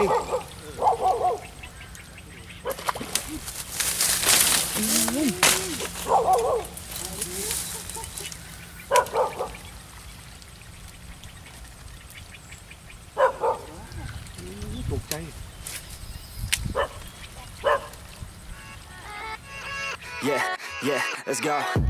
ตกใจ Yeah, yeah, let's go.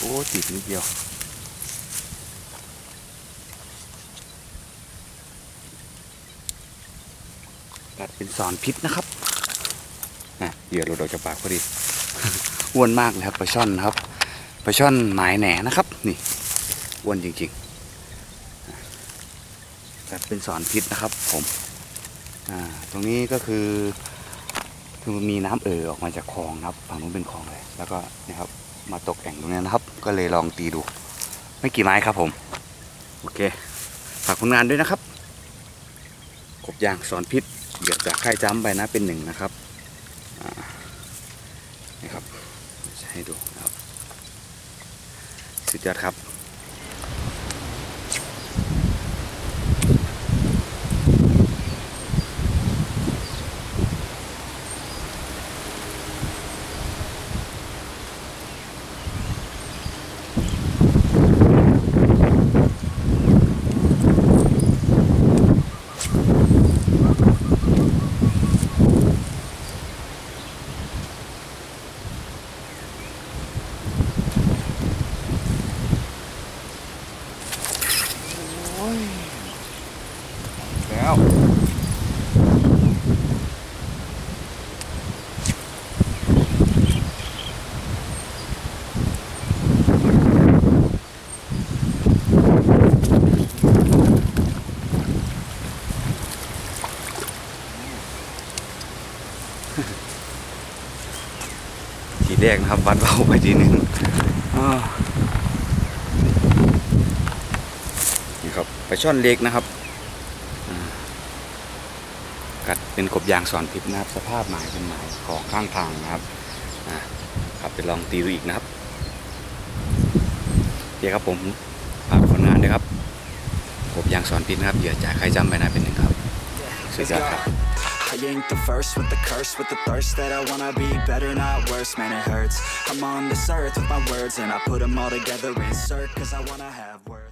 โอ้ติดนิดเดียวกัดเป็นสอนพิษนะครับอะเหยื่อหลุดออกจากปากพอดีอ้วนมากเลยครับปลาช่อนครับปลาช่อนหมายแหนนะครับ นี่อ้วนจริงๆกัดเป็นสอนพิษนะครับผมอ่าตรงนี้ก็คือคือมีน้ำเอ่อออกมาจากคลองนะครับ ฝั่งนู้นเป็นคลองเลย แล้วก็นี่ครับ มาตกแอ่งตรงนี้นะครับ ก็เลยลองตีดู ไม่กี่ไม้ครับผม โอเค ฝากผลงานด้วยนะครับ กบยางสอนพิษเดี๋ยวจากค่ายจ้ำไปนะเป็นหนึ่งนะครับนี่ครับให้ดูนะครับ สุดยอดครับ แล้ว ทีแรกนะครับวัดเบาไปทีหนึ่งอ้าวนี่ครับไปลาช่อนเล็กนะครับ กัดเป็นกบยางสอนพิษนะครับ สภาพหมายเป็นหมายของข้างทางนะครับอ่าครับไปลองตีดูอีกนะครับเดี๋ยวครับผมฝากผลงานด้วยครับกบยางสอนพิษนะครับเหยื่อจ่ายใครจำไปนะเป็นหนึ่งครับสุดยอดครับ I ain't the first with the curse, with the thirst that I wanna be better, not worse, man, it hurts. I'm on this earth with my words, and I put them all together, insert, cause I wanna have